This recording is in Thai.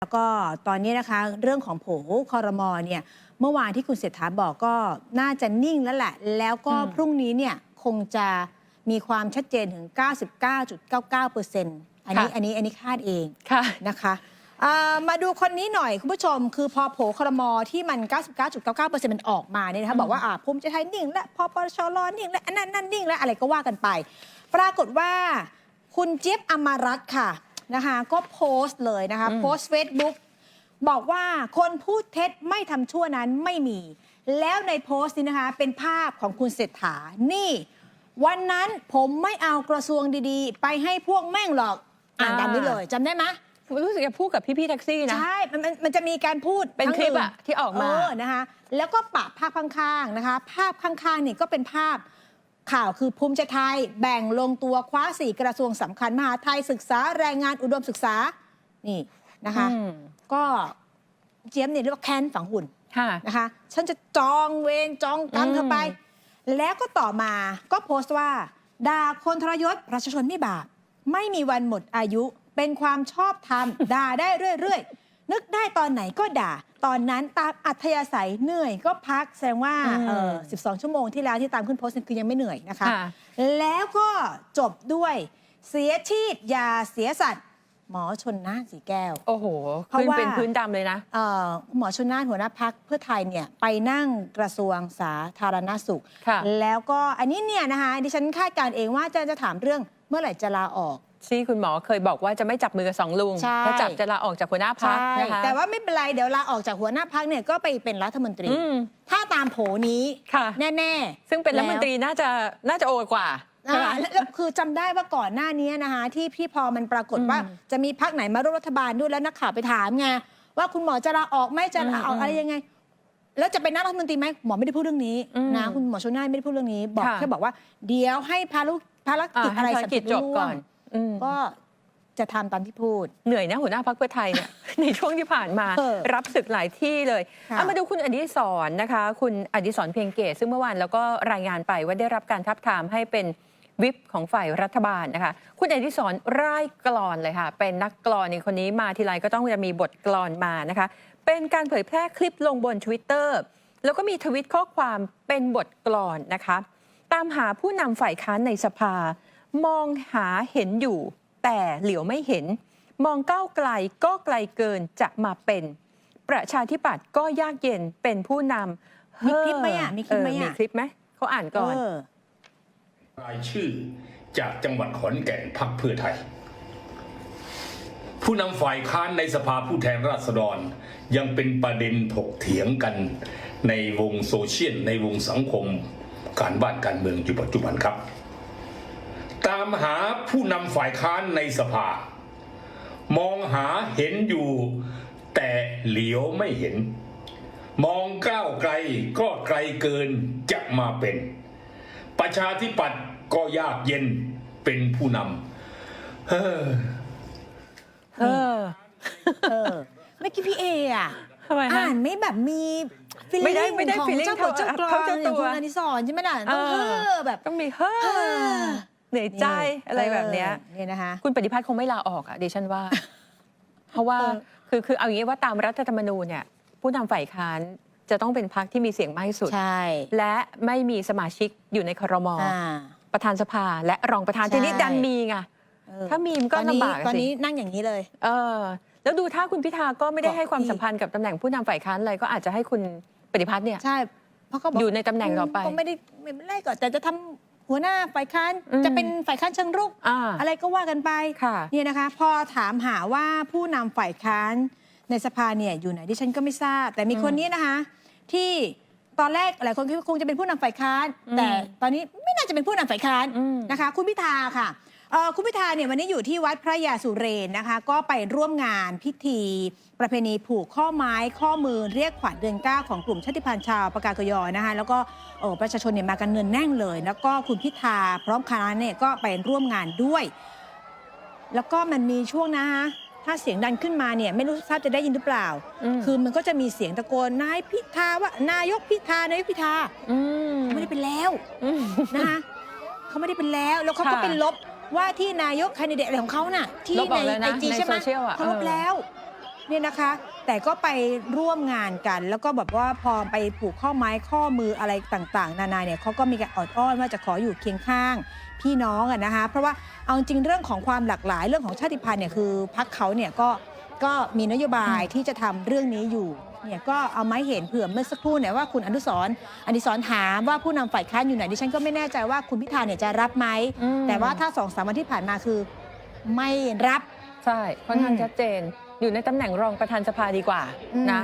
แล้วก็ตอนนี้นะคะเรื่องของโผคอรมอเนี่ยเมื่อวานที่คุณเศรษฐาบอกก็น่าจะนิ่งแล้วแหละ แล้วก็อืมพรุ่งนี้เนี่ยคงจะมีความชัดเจนถึง 99.99%อันนี้อันนี้อันนี้คาดเองค่ะนะคะอ่ามาดูคนนี้หน่อยคุณผู้ชม คือพอโผคอรมอที่มัน 99.99%มันออกมาเนี่ยนะคะอืมบอกว่าอ่าภูมิใจไทยนิ่ง และพอปชรนิ่ง และอันนั้นนั่นนิ่งและอะไรก็ว่ากันไป ปรากฏว่าคุณเจี๊ยบอมรัตน์ค่ะ นะคะ ก็โพสต์เลยนะคะอืมโพสต์เฟซบุ๊กบอกว่าคนพูดเท็จไม่ทำชั่วนั้นไม่มี แล้วในโพสต์นี้นะคะ เป็นภาพของคุณเศรษฐา นี่ วันนั้นผมไม่เอากระทรวงดีๆ ไปให้พวกแม่งหรอก อ่านตามนี้เลยจำได้ไหมรู้สึกจะพูดกับพี่ๆแท็กซี่นะ ใช่มันมันมันจะมีการพูดเป็นทั้งคลิปอื่อะที่ออกมาเออนะคะ แล้วก็ปะภาพข้างๆนะคะ ภาพข้างๆนี่ก็เป็นภาพ ข่าวคือภูมิใจไทยแบ่งลงตัวคว้าสี่กระทรวงสำคัญมหาไทยศึกษาแรงงานอุดมศึกษา นี่นะคะอืมก็เจียมเนี่ยเรียกว่าแค้นฝังหุ่นค่ะนะคะ ฉันจะจองเวรจองกรรมอืมเธอไป แล้วก็ต่อมาก็โพสต์ว่าด่าคนทรยศประชาชนไม่บาปไม่มีวันหมดอายุเป็นความชอบธรรมด่าได้เรื่อยๆ นึกได้ตอนไหนก็ด่า ตอนนั้นตามอัธยาศัยเหนื่อยก็พักแสดงว่าอืม เออ12 ชั่วโมงที่แล้วที่ตามขึ้นโพสต์นี่คือยังไม่เหนื่อยนะคะ ค่ะ แล้วก็จบด้วยเสียชีพอยาเสียสัตว์ หมอชนน่านสีแก้ว โอ้โหเพราะขึ้นว่า เป็นพื้นดำเลยนะ เอ่อหมอชนน่านหัวหน้าพักเพื่อไทยเนี่ยไปนั่งกระทรวงสาธารณสุข ค่ะ แล้วก็อันนี้เนี่ยนะคะดิฉันคาดการณ์เองว่าจะจะถามเรื่องเมื่อไหร่จะลาออก ที่คุณหมอเคยบอกว่าจะไม่จับมือกับสองลุงใช่ ถ้าจับจะลาออกจากหัวหน้าพักนะคะแต่ว่าไม่เป็นไรเดี๋ยวลาออกจากหัวหน้าพักเนี่ยก็ไปเป็นรัฐมนตรี อืม ถ้าตามโผนี้ค่ะ แน่ๆซึ่งเป็นรัฐมนตรีน่าจะน่าจะโอกว่าใช่ไหม อ่าแล้วแล้วคือจำได้ว่าก่อนหน้านี้นะคะที่พี่พอมันปรากฏอืมว่าจะมีพักไหนมาร่วมรัฐบาลด้วยแล้วนักข่าวไปถามไงว่าคุณหมอจะลาออกไหม่จะลาออกอืมอะไรยังไง แล้วจะเป็นนายกรัฐมนตรีไหมหมอไม่ได้พูดเรื่องนี้อืมนะคุณหมอชนน่านไม่ได้พูดเรื่องนี้ บอกค่ะ แค่บอกว่าเดี๋ยวให้ภารกิจภารอ่ากิจอะไรให้ภารกิจจบก่อน อืม ก็จะทำตามที่พูด เหนื่อยนะหัวหน้าพักเพื่อไทยเนี่ย ในช่วงที่ผ่านมาเออรับศึกหลายที่เลยค่ะ เอามาดูคุณอดิศรนะคะ คุณอดิศรเพียงเกตซึ่งเมื่อวานเราก็รายงานไปว่าได้รับการทับทามให้เป็นวิปของฝ่ายรัฐบาลนะคะ คุณอดิศรร่ายกลอนเลยค่ะ เป็นนักกลอนในคนนี้มาทีไรก็ต้องจะมีบทกลอนมานะคะ เป็นการเผยแพร่คลิปลงบน Twitter แล้วก็มีทวิตข้อความเป็นบทกลอนนะคะ ตามหาผู้นำฝ่ายค้านในสภา มองหาเห็นอยู่ แต่เหลียวไม่เห็น มองก้าวไกลก็ไกลเกินจะมาเป็น ประชาธิปัตย์ก็ยากเย็นเป็นผู้นำมีคลิปไหมอะมีคลิปไหมอะเมีคลิปไหมเขาอ่านก่อนเออรายชื่อจากจังหวัดขอนแก่นพักเพื่อไทย ผู้นำฝ่ายค้านในสภาผู้แทนราษฎร ยังเป็นประเด็นถกเถียงกันในวงโซเชียลในวงสังคมการบ้านการเมืองอยู่ปัจจุบันครับตามหาผู้นำฝ่ายค้านในสภา มองหาเห็นอยู่ แต่เหลียวไม่เห็น มองก้าวไกลก็ไกลเกินจะมาเป็น ประชาธิปัตย์ก็ยากเย็นเป็นผู้นำเฮ้อเออเออเมื่อกี้พี่เออะทำไมฮะอ่านไม่แบบมีฟีลไม่ได้ลิ่งไม่ได้ของเจ้าบทเจ้ากลอเท่านอย่างคุณอนิสรใช่ไหมล่ะต้องเฮ้อแบบต้องมีเฮ้อ เฮ้อเหนื่อยใจอะไรแบบเนี้ยออเนี่ยนะคะคุณปฏิพัฒน์คงไม่ลาออกอะดิฉันว่า เพราะว่าเออคือคือเอาอย่างนี้ว่าตามรัฐธรรมนูญเนี่ย ผู้นำฝ่ายค้านจะต้องเป็นพรรคที่มีเสียงมากที่สุด ใช่ และไม่มีสมาชิกอยู่ในครมอ่าประธานสภา และรองประธานใช่ทีนี้ดันมีไงเออถ้ามีมันก็ตอนนี้ลำบากตอนสินี้นั่งอย่างนี้เลย เออ แล้วดูถ้าคุณพิธาก็ไม่ได้เกาะให้ความอีกสัมพันธ์กับตำแหน่งผู้นำฝ่ายค้านอะไรก็อาจจะให้คุณปฏิพัฒน์เนี่ย ใช่ เพราะเขาบอกอยู่ในตำแหน่งต่อไป ก็ไม่ได้ไม่เป็นไรก่อนแต่จะทำ หัวหน้าฝ่ายค้านอืมจะเป็นฝ่ายค้านเชิงรุก อ่าอะไรก็ว่ากันไปค่ะเนี่ยนะคะ พอถามหาว่าผู้นำฝ่ายค้านในสภาเนี่ยอยู่ไหนดิฉันก็ไม่ทราบ แต่มีคนนี้นะคะ ที่ตอนแรกหลายคนคิดว่าคงจะเป็นผู้นำฝ่ายค้าน อืมแต่ตอนนี้ไม่น่าจะเป็นผู้นำฝ่ายค้านอืม นะคะ คุณพิธาค่ะเอ่อ คุณพิธาเนี่ยวันนี้อยู่ที่วัดพระยาสุเรนนะคะ ก็ไปร่วมงานพิธี ประเพณีผูกข้อไม้ข้อมือเรียกขวัญเดือนเก้าของกลุ่มชาติพันธุ์ชาวปากากยอนะคะแล้วก็เอ่อประชาชนเนี่ยมากันเนือนแน่นเลย แล้วก็คุณพิธาพร้อมคณะเนี่ยก็ไปร่วมงานด้วย แล้วก็มันมีช่วงนะคะถ้าเสียงดังขึ้นมาเนี่ยไม่รู้ทราบจะได้ยินหรือเปล่าอืมคือมันก็จะมีเสียงตะโกนนายพิธาว่านายกพิธานายกพิธาอืมเขาไม่ได้เป็นแล้วอืมนะคะเขาไม่ได้เป็นแล้วแล้วเขาก็ค่ะเป็นลบ ว่าที่นายกคนดิเดตอะไรของเขาน่ะ ที่ลบอในอกแล้วไอนะจีในใช่ไหมโซเชียลอะเขาลบเออ แล้ว เนี่ยนะคะ แต่ก็ไปร่วมงานกัน แล้วก็แบบว่าพอไปผูกข้อไม้ข้อมืออะไรต่างๆ นานาเนี่ยเขาก็มีการออดอ้อนว่าจะขออยู่เคียงข้าง พี่น้องอะนะคะ เพราะว่าเอาจริงเรื่องของความหลากหลายเรื่องของชาติพันธุ์เนี่ยคือพักเขาเนี่ยก็ก็มีนโยบายที่จะทำเรื่องนี้อยู่ เนี่ยก็เอาไม้เห็นเผื่อเมื่อสักครู่เนี่ยว่าคุณอนุสรณ์อดิศรณ์ถามว่าผู้นำฝ่ายค้านอยู่ไหนดิฉันก็ไม่แน่ใจว่าคุณพิธาเนี่ยจะรับไหมอืม แต่ว่าถ้าสองสามวันที่ผ่านมาคือ ไม่รับ ใช่ค่อนข้างอืมชัดเจน อยู่ในตำแหน่งรองประธานสภาดีกว่าอืม นะ